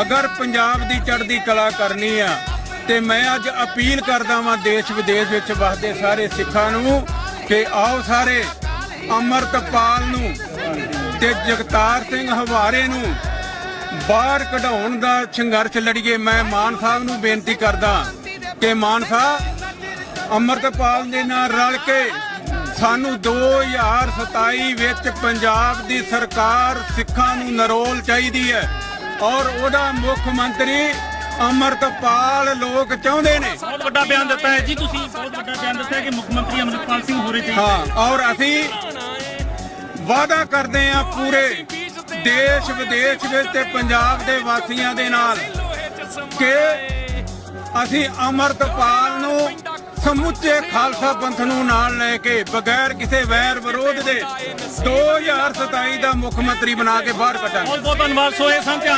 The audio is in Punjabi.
ਅਗਰ ਪੰਜਾਬ ਦੀ ਚੜ੍ਹਦੀ ਕਲਾ ਕਰਨੀ ਆ, ਤੇ ਮੈਂ ਅੱਜ ਅਪੀਲ ਕਰਦਾ ਵਾਂ ਦੇਸ਼ ਵਿਦੇਸ਼ ਵਿੱਚ ਵਸਦੇ ਸਾਰੇ ਸਿੱਖਾਂ ਨੂੰ ਕਿ ਆਓ ਸਾਰੇ ਅਮਰਤਪਾਲ ਨੂੰ ਤੇ ਜਗਤਾਰ ਸਿੰਘ ਹਵਾਰੇ ਨੂੰ ਬਾਹਰ ਕਢਾਉਣ ਦਾ ਸੰਘਰਸ਼ ਲੜੀਏ। ਮੈਂ ਮਾਨ ਸਾਹਿਬ ਨੂੰ ਬੇਨਤੀ ਕਰਦਾ ਕਿ ਮਾਨ ਸਾਹਿਬ, ਅਮਰਤਪਾਲ ਦੇ ਨਾਲ ਰਲ ਕੇ ਸਾਨੂੰ 2027 ਵਿੱਚ ਪੰਜਾਬ ਦੀ ਸਰਕਾਰ ਸਿੱਖਾਂ ਨੂੰ ਨਰੋਲ ਚਾਹੀਦੀ ਹੈ। ਔਰ ਉਹਦਾ ਮੁੱਖ ਮੰਤਰੀ ਅਮਰਤਪਾਲ ਲੋਕ ਚਾਹੁੰਦੇ ਨੇ। ਬਹੁਤ ਵੱਡਾ ਬਿਆਨ ਦਿੱਤਾ ਹੈ ਜੀ ਤੁਸੀਂ ਬਹੁਤ ਵੱਡਾ ਬਿਆਨ ਦਿੱਤਾ ਹੈ ਕਿ ਮੁੱਖ ਮੰਤਰੀ ਅਮਰਿਤਪਾਲ ਸਿੰਘ ਹੋਰੇ ਚਾਹੀਦੇ ਹਾਂ ਔਰ ਅਸੀਂ ਵਾਅਦਾ ਕਰਦੇ ਹਾਂ ਪੂਰੇ ਦੇਸ਼ ਵਿਦੇਸ਼ ਵਿੱਚ ਤੇ ਪੰਜਾਬ ਦੇ ਵਾਸੀਆਂ ਦੇ ਨਾਲ ਕਿ ਅਸੀਂ ਅਮਰਤਪਾਲ ਨੂੰ ਸਮੁੱਚੇ ਖਾਲਸਾ ਪੰਥ ਨੂੰ ਨਾਲ ਲੈ ਕੇ ਬਗੈਰ ਕਿਸੇ ਵੈਰ ਵਿਰੋਧ ਦੇ 2027 ਦਾ ਮੁੱਖ ਮੰਤਰੀ ਬਣਾ ਕੇ ਬਾਹਰ ਕੱਢਾਂਗੇ। ਬਹੁਤ ਬਹੁਤ ਧੰਨਵਾਦ ਸੋ ਇਹ ਸਨ ਧਿਆਨ